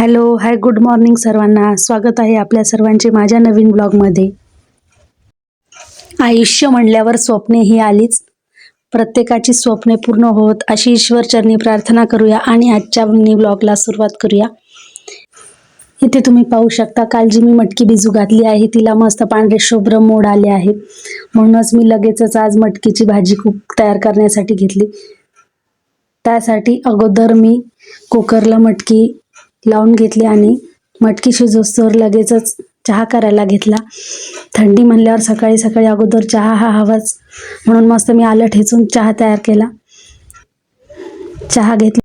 Hello hi good morning सर्वांना. स्वागत आहे आपल्या सर्वांचे माझ्या नवीन ब्लॉगमध्ये. आयुष्य म्हणल्यावर स्वप्ने ही आलीच. प्रत्येकाची स्वप्ने पूर्ण होत अशी ईश्वरचरणी प्रार्थना करूया आणि आजच्या मिनी ब्लॉगला सुरुवात करूया. इथे तुम्ही पाहू शकता काल जी मी मटकी भिजू घातली आहे तिला मस्त पांढरे शुभ्र मोड आले आहे म्हणूनच मी लगेचच आज मटकीची भाजी खूप तयार करण्यासाठी घेतली. त्यासाठी अगोदर मी कुकरला मटकी लावून घेतली आणि मटकी शिजोस्तोवर लगेचच चहा करायला घेतला. थंडी म्हणल्यावर सकाळी सकाळी अगोदर चहा हा हवाच. म्हणून मस्त मी आलं ठेचून चहा तयार केला. चहा घेतला.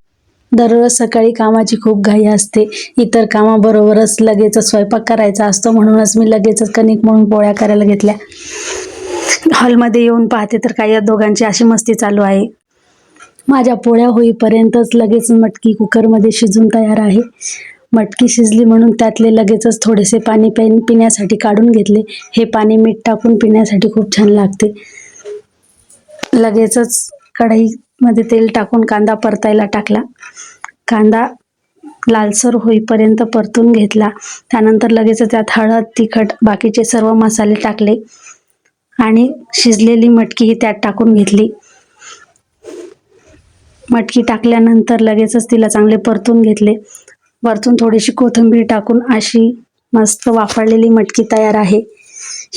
दररोज सकाळी कामाची खूप घाई असते. इतर कामाबरोबरच लगेचच स्वयंपाक करायचा असतो. म्हणूनच मी लगेचच कणिक म्हणून पोळ्या करायला घेतल्या. हॉलमध्ये येऊन पाहते तर काही या दोघांची अशी मस्ती चालू आहे. माझ्या पोळ्या होईपर्यंतच लगेच मटकी कुकरमध्ये शिजून तयार आहे. मटकी शिजली म्हणून त्यातले लगेचच थोडेसे पाणी पे पिण्यासाठी काढून घेतले. हे पाणी मीठ टाकून पिण्यासाठी खूप छान लागते. लगेचच कढईमध्ये तेल टाकून कांदा परतायला टाकला. कांदा लालसर होईपर्यंत परतून घेतला. त्यानंतर लगेच त्यात हळद तिखट बाकीचे सर्व मसाले टाकले आणि शिजलेली मटकी ही त्यात टाकून घेतली. मटकी टाकल्यानंतर लगेचच तिला चांगले परतून घेतले. वरतून थोडीशी कोथिंबीर टाकून अशी मस्त वाफळलेली मटकी तयार आहे.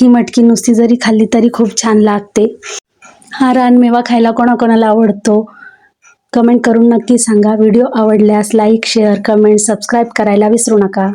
ही मटकी नुसती जरी खाल्ली तरी खूप छान लागते. हा रानमेवा खायला कोणाकोणाला आवडतो? कमेंट करून नक्की सांगा. व्हिडिओ आवडल्यास लाईक शेअर कमेंट सबस्क्राईब करायला विसरू नका.